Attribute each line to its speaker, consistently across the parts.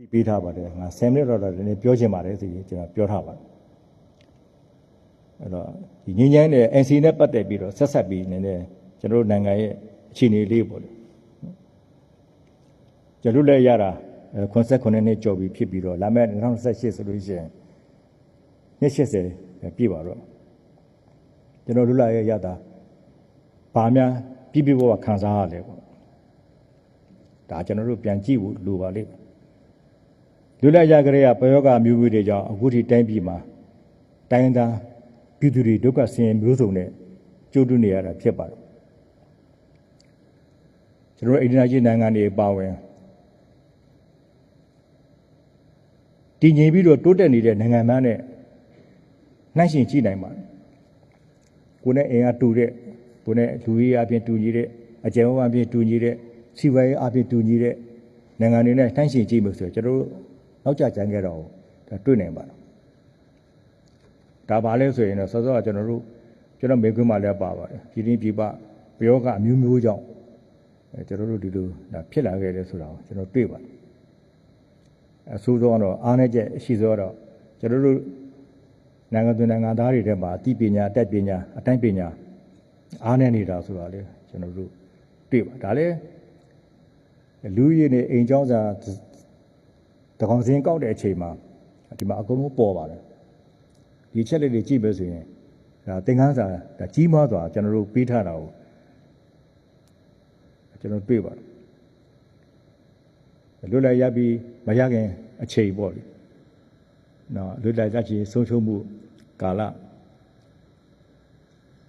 Speaker 1: တီးပေးထားပါတယ်ငါ10မိနစ်တော့တော့နည်းနည်းပြောချင်ပါတယ်ဆိုပြီးကျွန်တော်ပြောထားပါတယ်အဲ့တော့ဒီငင်းငင်းနဲ့ NC နဲ့ပတ်သက်ပြီးတော့ဆက်ဆက်ပြီးနည်းနည်းကျွန်တော်တို့နိုင်ငံရဲ့အခြေအနေလေးပေါ့လေကျွန်တော်လည်းရတာ89နှစ်ကြော်ပြီးဖြစ်ပြီးတော့လာမယ့်2028ဆိုလို့ရှိရင်နှစ်80ပြည့်ပါတော့ကျွန်တော်တို့လည်းရတာဘာများပြည့်ပြည့်ဘဝခံစားရလဲပေါ့ဒါကျွန်တော်တို့ပြန်ကြည့်ဖို့လိုပါလိမ့်မယ် လွတ်လပ်ရကြတဲ့ပယောဂမျိုးမျိုးတွေကြောင့်အခုထိတိုင်းပြည်မှာတိုင်းသားပြည်သူတွေဒုက္ခဆင်းရဲမျိုးစုံနဲ့ကြုံတွေ့နေရတာဖြစ်ပါတယ်ကျွန်တော်တို့အိန္ဒိယကြီးနိုင်ငံတွေပါဝင်တည်ငြိမ်ပြီးတော့တိုးတက်နေတဲ့နိုင်ငံများနဲ့နှိုင်းယှဉ်ကြည့်နိုင်ပါတယ်ကိုယ်နဲ့အင်အားတူတဲ့ကိုယ်နဲ့လူကြီးအပြင်တူညီတဲ့အကျဉ်းဝအပြင်တူညီတဲ့စီဝါရေးအပြင်တူညီတဲ့နိုင်ငံတွေနဲ့နှိုင်းယှဉ်ကြည့်လို့ဆိုတော့ကျွန်တော်တို့ နောက်ကျကျန်ခဲ့တော့ဒါတွေ့နိုင်ပါတော့ဒါပါလဲဆိုရင်တော့စောစောကကျွန်တော်တို့ကျွန်တော်မေခွန်းမှလည်းပါပါတယ်ပြည်တွင်းပြည်ပပယောကအမျိုးမျိုးကြောင့်ကျွန်တော်တို့ဒီလိုဒါဖြစ်လာခဲ့တယ်ဆိုတာကိုကျွန်တော်တွေ့ပါတယ်အဆိုးဆုံးကတော့အားနည်းချက်အရှိဆုံးကတော့ကျွန်တော်တို့နိုင်ငံသူနိုင်ငံသားတွေထဲမှာအသိပညာအတတ်ပညာအတိုင်းပညာအားနည်းနေတာဆိုတာလေကျွန်တော်တို့တွေ့ပါဒါလည်းလူရည်နဲ့အိမ်ကျောင်းစာ တကောင်စင်းကောက်တဲ့အချိန်မှာဒီမှာအကုန်လုံးပေါ်ပါတယ်ဒီချက်လေးတွေကြည့်ပဲဆိုရင်ဒါသင်္ကန်းစာဒါကြီးမားစွာကျွန်တော်တို့ပေးထားတာကိုကျွန်တော်တွေ့ပါတယ်လွတ်လပ်ရပြီးမရခင်အချိန်ပေါ့လေနော်လွတ်လပ်ရချင်ဆုံးရှုံးမှုကာလ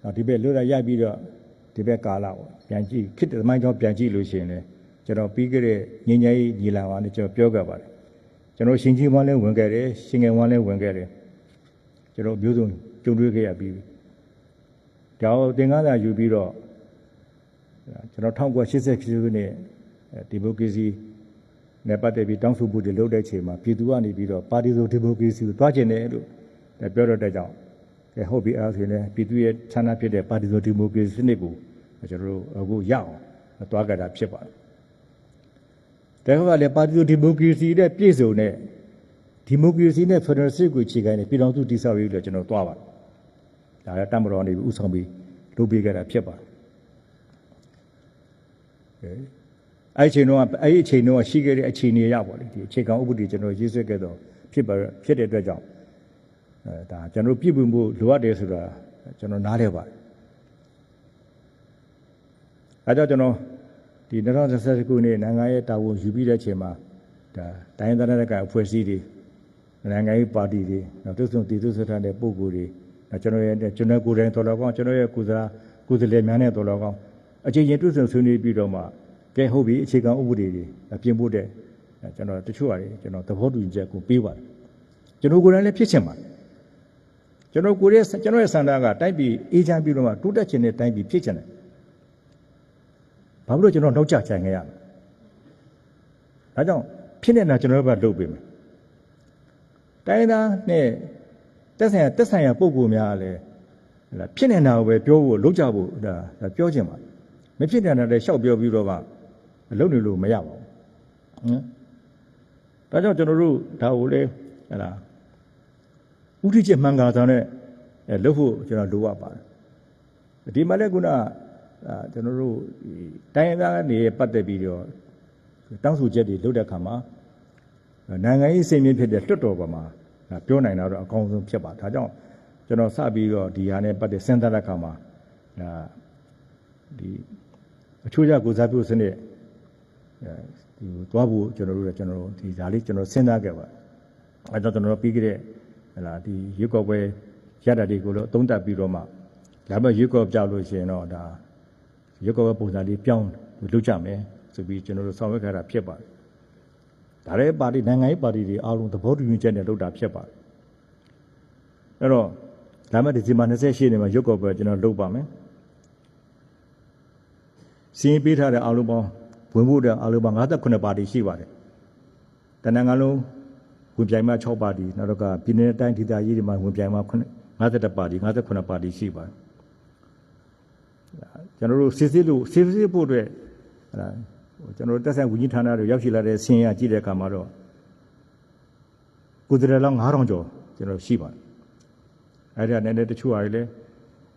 Speaker 1: နော်ဒီဘက်လွတ်လပ်ရပြီးတော့ဒီဘက်ကာလပေါ့ပြန်ကြည့်ခစ်တဲ့သမိုင်းကြောင်းပြန်ကြည့်လို့ရှိရင်လည်းကျွန်တော်ပြီးခဲ့တဲ့ငញ្ញကြီးညီလာပါနဲ့ကျွန်တော်ပြောခဲ့ပါတယ် ကျွန်တော်ရှင်ကြီးဝမ်းလည်းဝင်ခဲ့တယ်ရှင်ငယ်ဝမ်းလည်းဝင်ခဲ့တယ်ကျွန်တော်မျိုးစုံကြုံတွေ့ခဲ့ရပြီးဒါကိုသင်္ကန်းစာယူပြီးတော့ကျွန်တော်1988ခုနှစ်ဒီမိုကရေစီနဲ့ပတ်သက်ပြီးတောင်းဆိုမှုတွေလုပ်တဲ့ချိန်မှာပြည်သူကနေပြီးတော့ပါတီစုဒီမိုကရေစီကိုတွားကျင်တယ်လို့ပြောတော့တဲ့ကြောင့်အဲဟုတ်ပြီအားဆိုရင်လည်းပြည်သူရဲ့ဌာနဖြစ်တဲ့ပါတီစုဒီမိုကရေစီစနစ်ကိုကျွန်တော်တို့အခုရအောင်တွားကြတာဖြစ်ပါတယ် ဒါကလည်းပါတီဒီမိုကရေစီနဲ့ပြည့်စုံတဲ့ဒီမိုကရေစီနဲ့ဖက်ဒရယ်စစ်ကိုခြေခံတဲ့ပြည်တော်စုတည်ဆောက်ရေးလို့ကျွန်တော်သွားပါတယ်။ဒါလည်းတမတော်နေပြီးဥဆောင်ပြီးလုပ်ပေးခဲ့တာဖြစ်ပါတယ်။အဲအဲ့ဒီအချိန်တော့အဲ့ဒီအချိန်တော့ရှိခဲ့တဲ့အခြေအနေရပါလေဒီအခြေခံဥပဒေကျွန်တော်ရေးဆွဲခဲ့တော့ဖြစ်ပါဖြစ်တဲ့အတွက်ကြောင့်အဲဒါကျွန်တော်ပြည်ပွင့်ဖို့လိုအပ်တယ်ဆိုတာကျွန်တော်နားလဲပါတယ်။အဲကြောင့်ကျွန်တော် ဒီ2020ခုနှစ်နိုင်ငံရဲ့တာဝန်ယူပြီးတဲ့အချိန်မှာဒါတိုင်းဒေသနဲ့ကအဖွဲ့အစည်းတွေနိုင်ငံရေးပါတီတွေနောက်သူဆုံတည်သူဆွထားတဲ့ပုဂ္ဂိုလ်တွေနောက်ကျွန်တော်ရဲ့ကျွန်တော်ကိုယ်တိုင်တော်တော်ကောင်းကျွန်တော်ရဲ့ကုစားကုသလေများနဲ့တော်တော်ကောင်းအချိန်ချင်းတွေ့ဆုံဆွေးနွေးပြီးတော့မှကဲဟုတ်ပြီအခြေခံဥပဒေတွေပြင်ဖို့တဲ့ကျွန်တော်တချို့ဟာတွေကျွန်တော်သဘောတူညီချက်ကိုပေးပါတယ်ကျွန်တော်ကိုယ်တိုင်လည်းဖြစ်ချင်ပါတယ်ကျွန်တော်ကိုယ်ရဲ့ကျွန်တော်ရဲ့စံတာကတိုက်ပြီးအေးချမ်းပြီးတော့မှတိုးတက်ခြင်းနဲ့တိုက်ပြီးဖြစ်ချင်တယ် ဘာဖြစ်လို့ကျွန်တော်နှုတ်ချချင်ခဲ့ရလဲဒါကြောင့်ဖြစ်နေတာကျွန်တော်တို့ကလုပ်ပေးမယ်တိုင်းသားနဲ့တက်ဆိုင်ရာတက်ဆိုင်ရာပုံကူများလည်းဟလာဖြစ်နေတာကိုပဲပြောဖို့လုပ်ကြဖို့ဒါပြောချင်ပါမဖြစ်နေတာလည်းရှောက်ပြောပြီးတော့ကလုပ်နေလို့မရပါဘူးဟမ်ဒါကြောင့်ကျွန်တော်တို့ဒါကိုလေဟလာဥထိချက်မှန်ကန်စွာနဲ့လုပ်ဖို့ကျွန်တော်လိုအပ်ပါတယ်ဒီမှာလည်းခုန အာကျွန်တော်တို့တိုင်းရင်းသားနေပတ်သက်ပြီးတော့တောင်းဆိုချက်တွေလုပ်တဲ့အခါမှာနိုင်ငံရေးစင်မြင့်ဖြစ်တဲ့လွတ်တော်ပေါ်မှာပြောနိုင်တာတော့အကောင်းဆုံးဖြစ်ပါဒါကြောင့်ကျွန်တော်စပြီးတော့ဒီဟာနဲ့ပတ်သက်စဉ်းစားတဲ့အခါမှာဒါဒီအချို့ကြကိုစားပြုစနစ်အဲဒီသွားဖို့ကျွန်တော်တို့လည်းကျွန်တော်ဒီဒါလေးကျွန်တော်စဉ်းစားခဲ့ပါအဲတော့ကျွန်တော်ပြီးခဲ့တဲ့ဟလာဒီရွက်ကော့ပွဲရတာတွေကိုတော့သုံးသပ်ပြီးတော့မှဒါပေမဲ့ရွက်ကော့ကြောက်လို့ရှိရင်တော့ဒါ ရုပ်ကဝပုံစံလေးပြောင်းလုပ်ကြမယ်ဆိုပြီးကျွန်တော်တို့ဆောင်ရွက်ခဲ့တာဖြစ်ပါတယ်။ဒါလည်းပါတီနိုင်ငံရေးပါတီတွေအားလုံးသဘောတူညီချက်နဲ့လုပ်တာဖြစ်ပါတယ်။အဲ့တော့လာမယ့်ဒီဇင်ဘာ28ရက်နေ့မှာရုပ်ကဝကျွန်တော်လုပ်ပါမယ်။စီရင်ပေးထားတဲ့အားလုံးပေါင်းဝင်ဖို့တဲ့အားလုံးပေါင်း58ပါတီရှိပါတယ်။တနင်္ဂနွေလုံးဝင်ပြိုင်မှာ6ပါတီနောက်တော့ကပြည်내တိုင်းဒေသကြီးတွေမှာဝင်ပြိုင်မှာ51ပါတီ58ပါတီရှိပါတယ်။ ကျွန်တော်တို့စစ်စစ်လို့စစ်စစ်ဖို့အတွက်ဟလာကျွန်တော်တို့တက်ဆိုင်ဝင်းကြီးဌာနတွေရောက်ရှိလာတဲ့ဆင်းရကြည့်တဲ့အခါမှာတော့ကိုယ်စားလှယ်လောင်း9000ကျော်ကျွန်တော်ရှိပါတယ်အဲ့ဒါနဲ့လည်းတချို့ဟာတွေလည်း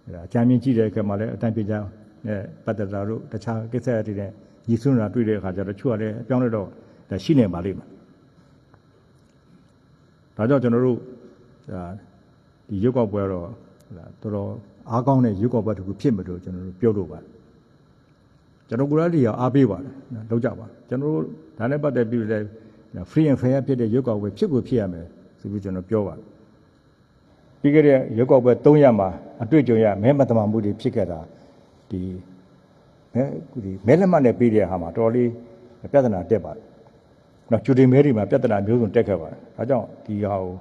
Speaker 1: အဲ့ဒါအကြမ်းမြင့်ကြည့်တဲ့အခါမှာလည်းအတန်ပြေကြနဲ့ပတ်သက်တာတို့တခြားကိစ္စတွေနဲ့ညီစွန်းတာတွေ့တဲ့အခါကျတော့တချို့ကလည်းအပြောင်းလဲတော့ဒါရှိနေပါလိမ့်မယ်ဒါကြောင့်ကျွန်တော်တို့ဒါဒီရုပ်ောက်ပွဲတော့ဒါတော်တော် အားကောင်းတဲ့ရုပ်ောက်ပွဲတစ်ခုဖြစ်မှာလို့ကျွန်တော်တို့ပြောလို့ပါတယ်ကျွန်တော်ကိုယ်တိုင်တွေကအားပေးပါတယ်နော်လောက်ကြပါကျွန်တော်တို့ဒါနဲ့ပတ်သက်ပြီးလည်း free and fair ဖြစ်တဲ့ရုပ်ောက်ပွဲဖြစ်ကိုဖြစ်ရမယ်ဆိုပြီးကျွန်တော်ပြောပါတယ်ပြီးခဲ့တဲ့ရုပ်ောက်ပွဲ300မှာအတွေ့အကြုံရမဲမတမာမှုတွေဖြစ်ခဲ့တာဒီမဲဒီမဲလက်မှတ်နဲ့ပြီးတဲ့ဟာမှာတော်တော်လေးပြဿနာတက်ပါတယ်နော်ကျူတင်မဲတွေမှာပြဿနာမျိုးစုံတက်ခဲ့ပါတယ်ဒါကြောင့်ဒီဟာကို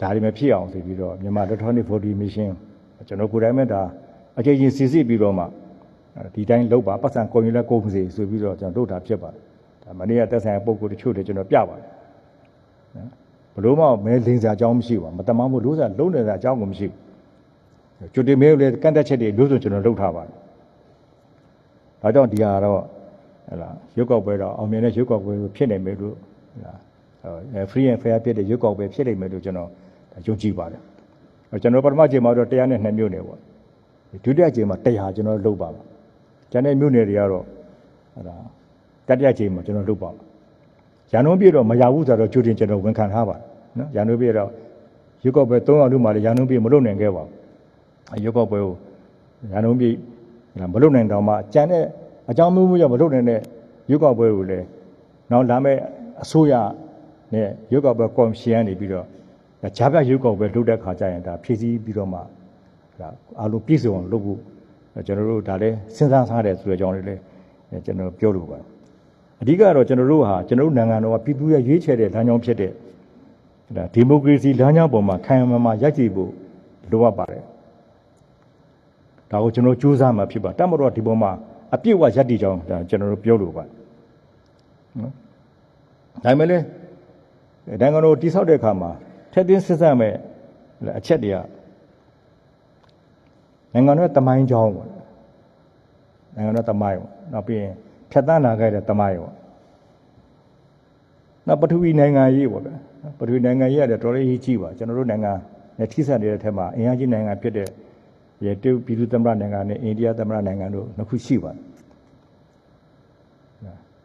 Speaker 1: ဒါတွေမဖြစ်အောင်ဆိုပြီးတော့မြန်မာ electronic voting machine ကျွန်တော်ကိုယ်တိုင်မဲ့ဒါအကြိမ်ချင်းစီစစ်ပြီးတော့မှဒီတိုင်းလောက်ပါပတ်စံကုန်ရင်လည်းကုန်ပါစေဆိုပြီးတော့ကျွန်တော်တို့တာဖြစ်ပါတယ်ဒါမနေ့ကတက်ဆိုင်ပုံကိုတချို့တွေကျွန်တော်ပြပါတယ်နော်ဘလို့မှမဲလင်းစရာအကြောင်းမရှိပါဘူးမတမမှုလို့စရာလုံးနေစရာအကြောင်းကိုမရှိဘူးကျွတ်တင်မဲကိုလည်းကန့်တက်ချက်တွေလို့ဆိုကျွန်တော်လုပ်ထားပါတယ်ဒါကြောင့်ဒီဟာတော့ဟလာရုပ်ောက်ပွဲတော့အောင်မြင်တဲ့ရုပ်ောက်ပွဲဖြစ်နိုင်မယ်လို့ဟလာအဲ free and fair ဖြစ်တဲ့ရုပ်ောက်ပွဲဖြစ်နိုင်မယ်လို့ကျွန်တော်ယုံကြည်ပါတယ် ကျွန်တော်ပထမချိန်မှာတော့တရားနဲ့2မျိုးနေပေါ့ဒုတိယချိန်မှာ100ကျွန်တော်လုပ်ပါပါကျန်တဲ့မြို့နယ်တွေကတော့ဟလာတတိယချိန်မှာကျွန်တော်လုပ်ပါမယ်ရန်ကုန်ပြည်တော့မရဘူးဆိုတော့ကြိုတင်ကျွန်တော်ဝန်ခံထားပါတယ်နော်ရန်ကုန်ပြည်တော့ရုပ်ောက်ပွဲ3အောင်လို့မှလည်းရန်ကုန်ပြည်မလုပ်နိုင်ခဲ့ပါဘူးရုပ်ောက်ပွဲကိုရန်ကုန်ပြည်မလုပ်နိုင်တော့မှကျန်တဲ့အကြောင်းမျိုးမျိုးကြောင့်မလုပ်နိုင်တဲ့ရုပ်ောက်ပွဲကိုလည်းနောက်လာမဲ့အစိုးရနဲ့ရုပ်ောက်ပွဲကော်မရှင်ကနေပြီးတော့ ဂျားပြရုပ်ောက်ပွဲလုပ်တဲ့ခါကျရင်ဒါဖြည့်ဆည်းပြီးတော့မှဒါအားလုံးပြည့်စုံအောင်လုပ်ဖို့ကျွန်တော်တို့ဒါလည်းစဉ်းစားထားတယ်ဆိုတဲ့အကြောင်းလေးလည်းကျွန်တော်ပြောလိုပါတယ်အဓိကတော့ကျွန်တော်တို့ဟာကျွန်တော်တို့နိုင်ငံတော်ကပြည်သူရဲ့ရွေးချယ်တဲ့လမ်းကြောင်းဖြစ်တဲ့ဒါဒီမိုကရေစီလမ်းကြောင်းပေါ်မှာခံရမှမှာရိုက်ကြည့်ဖို့လိုအပ်ပါတယ်ဒါကိုကျွန်တော်စူးစမ်းမှာဖြစ်ပါတတ်မတော်ဒီပေါ်မှာအပြည့်အဝရက်တည်ကြောင်းဒါကျွန်တော်တို့ပြောလိုပါတယ်နော်ဒါမှလည်းနိုင်ငံတော်တိဆောက်တဲ့အခါမှာ ထက်သွင်းစစ်စပ်မဲ့အချက်တွေကနိုင်ငံတော်တမိုင်းကြောင်းပေါ့နိုင်ငံတော်တမိုင်းပေါ့နောက်ပြီးရင်ဖြတ်တန်းလာခဲ့တဲ့တမိုင်းပေါ့နောက်ပထဝီနိုင်ငံရေးပေါ့ဗျာပထဝီနိုင်ငံရေးရတယ်တော်တော်လေးကြီးပါကျွန်တော်တို့နိုင်ငံနဲ့ထိစပ်နေတဲ့ထက်မှာအင်အားကြီးနိုင်ငံဖြစ်တဲ့ရေတူပြည်သူသမ္မတနိုင်ငံနဲ့အိန္ဒိယသမ္မတနိုင်ငံတို့နှစ်ခုရှိပါတယ်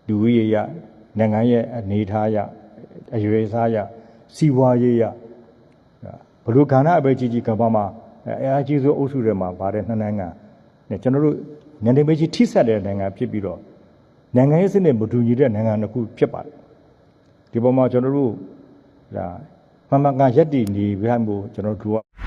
Speaker 1: လူဦးရေရနိုင်ငံရဲ့အနေအထားရအရွယ်စားရ စီးပွားရေးရဘလို့ကဏ္ဍအပဲကြီးကြီးကမ္ဘာမှာအဲအားကြီးဆုံးအုပ်စုတွေမှာဗါတဲ့နှစ်နိုင်ငံနဲ့ကျွန်တော်တို့နိုင်ငံမေးကြီးထိဆက်တဲ့နိုင်ငံဖြစ်ပြီးတော့နိုင်ငံရေးစနစ်မတူညီတဲ့နိုင်ငံတစ်ခုဖြစ်ပါတယ်ဒီပေါ်မှာကျွန်တော်တို့ဒါမမကန်ရက်တည်နေပြမှုကျွန်တော်တို့က